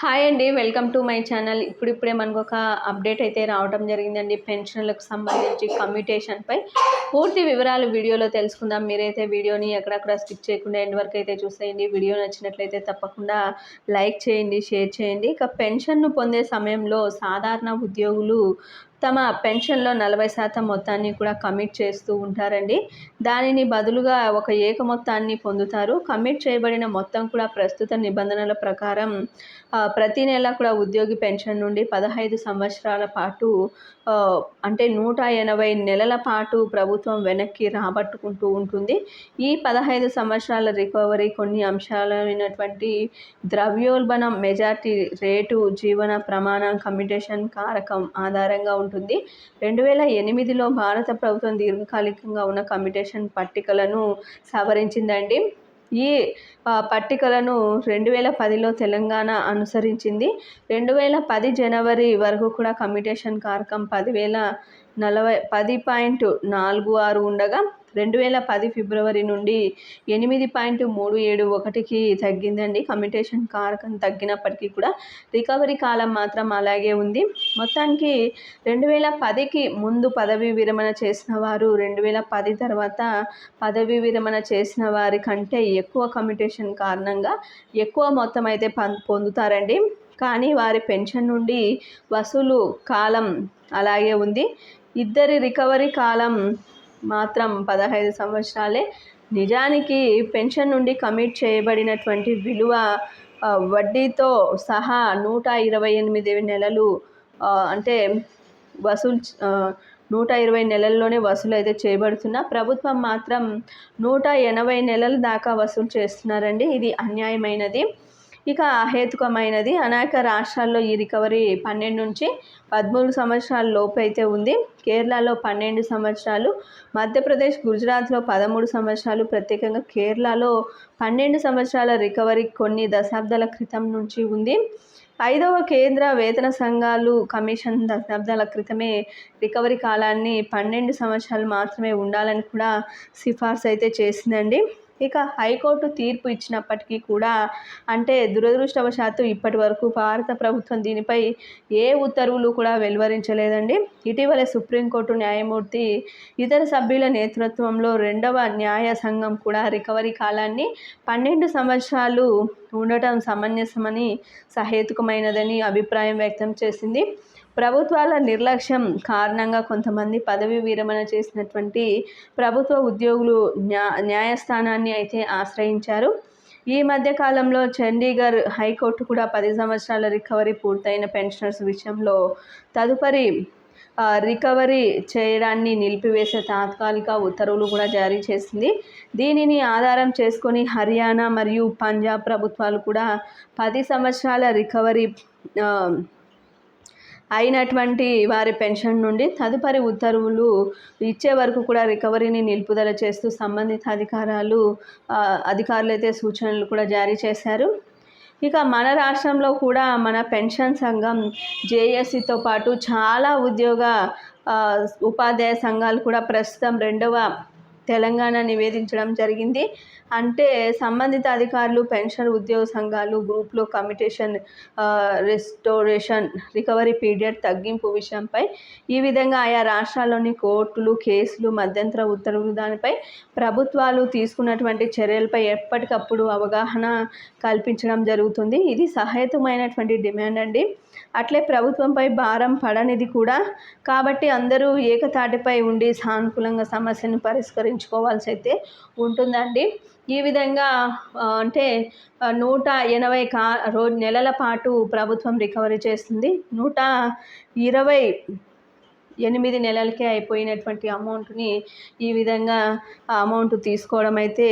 Hi అండి welcome to my channel. ఇప్పుడిప్పుడే మనకు ఒక అప్డేట్ అయితే రావడం జరిగిందండి. పెన్షన్లకు సంబంధించి కమ్యూటేషన్పై పూర్తి వివరాలు వీడియోలో తెలుసుకుందాం. మీరైతే వీడియోని ఎక్కడక్కడ స్కిప్ చేయకుండా ఎండ్ వరకు అయితే చూసేయండి. వీడియో నచ్చినట్లయితే తప్పకుండా లైక్ చేయండి షేర్ చేయండి. ఇక పెన్షన్ను పొందే సమయంలో సాధారణ ఉద్యోగులు తమ పెన్షన్లో నలభై శాతం మొత్తాన్ని కూడా కమిట్ చేస్తూ ఉంటారండి. దానిని బదులుగా ఒక ఏక మొత్తాన్ని పొందుతారు. కమిట్ చేయబడిన మొత్తం కూడా ప్రస్తుత నిబంధనల ప్రకారం ప్రతి నెల కూడా ఉద్యోగి పెన్షన్ నుండి పదహైదు సంవత్సరాల పాటు అంటే నూట ఎనభై నెలల పాటు ప్రభుత్వం వెనక్కి రాబట్టుకుంటూ ఉంటుంది. ఈ పదహైదు సంవత్సరాల రికవరీ కొన్ని అంశాలైనటువంటి ద్రవ్యోల్బణం మెజార్టీ రేటు జీవన ప్రమాణం కమ్యూటేషన్ కారకం ఆధారంగా ఉంటుంది రెండు వేల ఎనిమిదిలో భారత ప్రభుత్వం దీర్ఘకాలికంగా ఉన్న కమ్యూటేషన్ పట్టికలను సవరించిందండి. ఈ పట్టికలను రెండు వేల పదిలో తెలంగాణ అనుసరించింది. రెండు వేల పది జనవరి వరకు కూడా కమ్యూటేషన్ కారకం పదివేల నలభై పది పాయింట్ నాలుగు ఆరు ఉండగా రెండు వేల పది ఫిబ్రవరి నుండి ఎనిమిది పాయింట్ మూడు ఏడు ఒకటికి తగ్గిందండి. కమ్యూటేషన్ కారకం తగ్గినప్పటికీ కూడా రికవరీ కాలం మాత్రం అలాగే ఉంది. మొత్తానికి రెండు వేల పదికి ముందు పదవీ విరమణ చేసిన వారు రెండు వేల పది తర్వాత పదవీ విరమణ చేసిన వారి కంటే ఎక్కువ కమ్యూటేషన్ కారణంగా ఎక్కువ మొత్తం అయితే పొందుతారండి. కానీ వారి పెన్షన్ నుండి వసూలు కాలం అలాగే ఉంది. ఇద్దరి రికవరీ కాలం మాత్రం పదహైదు సంవత్సరాలే. నిజానికి పెన్షన్ నుండి కమిట్ చేయబడినటువంటి విలువ వడ్డీతో సహా నూట ఇరవై ఎనిమిది నెలలు అంటే వసూలు నూట ఇరవై నెలల్లోనే వసూలు అయితే చేయబడుతున్న ప్రభుత్వం మాత్రం నూట ఎనభై నెలల దాకా వసూలు చేస్తున్నారండి. ఇది అన్యాయమైనది. ఇక అహేతుకమైనది. అనేక రాష్ట్రాల్లో ఈ రికవరీ పన్నెండు నుంచి పదమూడు సంవత్సరాల లోపు అయితే ఉంది. కేరళలో పన్నెండు సంవత్సరాలు మధ్యప్రదేశ్ గుజరాత్లో పదమూడు సంవత్సరాలు ప్రత్యేకంగా కేరళలో పన్నెండు సంవత్సరాల రికవరీ కొన్ని దశాబ్దాల క్రితం నుంచి ఉంది. ఐదవ కేంద్ర వేతన సంఘాలు కమిషన్ దశాబ్దాల క్రితమే రికవరీ కాలాన్ని పన్నెండు సంవత్సరాలు మాత్రమే ఉండాలని కూడా సిఫార్సు అయితే చేసిందండి. ఇక హైకోర్టు తీర్పు ఇచ్చినప్పటికీ కూడా అంటే దురదృష్టవశాత్తు ఇప్పటి వరకు భారత ప్రభుత్వం దీనిపై ఏ ఉత్తర్వులు కూడా వెలువరించలేదండి. ఇటీవలే సుప్రీంకోర్టు న్యాయమూర్తి ఇతర సభ్యుల నేతృత్వంలో రెండవ న్యాయ సంఘం కూడా రికవరీ కాలాన్ని పన్నెండు సంవత్సరాలు ఉండటం సమంజసమని సహేతుకమైనదని అభిప్రాయం వ్యక్తం చేసింది. ప్రభుత్వాల నిర్లక్ష్యం కారణంగా కొంతమంది పదవి విరమణ చేసినటువంటి ప్రభుత్వ ఉద్యోగులు న్యా న్యాయస్థానాన్ని అయితే ఆశ్రయించారు. ఈ మధ్య కాలంలో చండీగఢ్ హైకోర్టు కూడా పది సంవత్సరాల రికవరీ పూర్తయిన పెన్షనర్స్ విషయంలో తదుపరి రికవరీ చేయడాన్ని నిలిపివేసే తాత్కాలిక ఉత్తర్వులు కూడా జారీ చేసింది. దీనిని ఆధారం చేసుకొని హర్యానా మరియు పంజాబ్ ప్రభుత్వాలు కూడా పది సంవత్సరాల రికవరీ అయినటువంటి వారి పెన్షన్ నుండి తదుపరి ఉత్తర్వులు ఇచ్చే వరకు కూడా రికవరీని నిలుపుదల చేస్తూ సంబంధిత అధికారాలు అధికారులు అయితే సూచనలు కూడా జారీ చేశారు. ఇక మన రాష్ట్రంలో కూడా మన పెన్షన్ సంఘం జేఏసీతో పాటు చాలా ఉద్యోగ ఉపాధ్యాయ సంఘాలు కూడా ప్రస్తుతం రెండవ తెలంగాణ నివేదించడం జరిగింది. అంటే సంబంధిత అధికారులు పెన్షన్ ఉద్యోగ సంఘాలు గ్రూప్లో కమిటేషన్ రెస్టోరేషన్ రికవరీ పీరియడ్ తగ్గింపు విషయంపై ఈ విధంగా ఆయా రాష్ట్రాల్లోని కోర్టులు కేసులు మధ్యంతర ఉత్తర్వులు దానిపై ప్రభుత్వాలు తీసుకున్నటువంటి చర్యలపై ఎప్పటికప్పుడు అవగాహన కల్పించడం జరుగుతుంది. ఇది సహేతుమైనటువంటి డిమాండ్ అండి. అట్లే ప్రభుత్వంపై భారం పడనిది కూడా. కాబట్టి అందరూ ఏకతాటిపై ఉండి సానుకూలంగా సమస్యను పరిష్కరించుకోవాల్సి అయితే ఉంటుందండి. ఈ విధంగా అంటే నూట ఎనభై కా రోజు నెలల పాటు ప్రభుత్వం రికవరీ చేస్తుంది. నూట ఇరవై ఎనిమిది నెలలకే అయిపోయినటువంటి అమౌంట్ని ఈ విధంగా అమౌంట్ తీసుకోవడం అయితే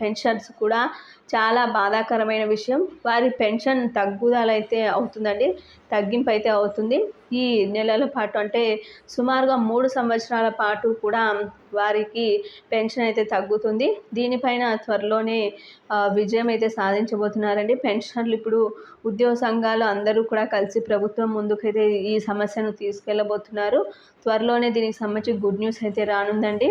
పెన్షన్స్ కూడా చాలా బాధాకరమైన విషయం. వారి పెన్షన్ తగ్గుదల అయితే అవుతుందండి. తగ్గింపు అయితే అవుతుంది. ఈ నెలల పాటు అంటే సుమారుగా మూడు సంవత్సరాల పాటు కూడా వారికి పెన్షన్ అయితే తగ్గుతుంది. దీనిపైన త్వరలోనే విజయం అయితే సాధించబోతున్నారండి. పెన్షన్లు ఇప్పుడు ఉద్యోగ సంఘాలు అందరూ కూడా కలిసి ప్రభుత్వం ముందుకైతే ఈ సమస్యను తీసుకెళ్ళబోతున్నారు. త్వరలోనే దీనికి సంబంధించి గుడ్ న్యూస్ అయితే రానుందండి.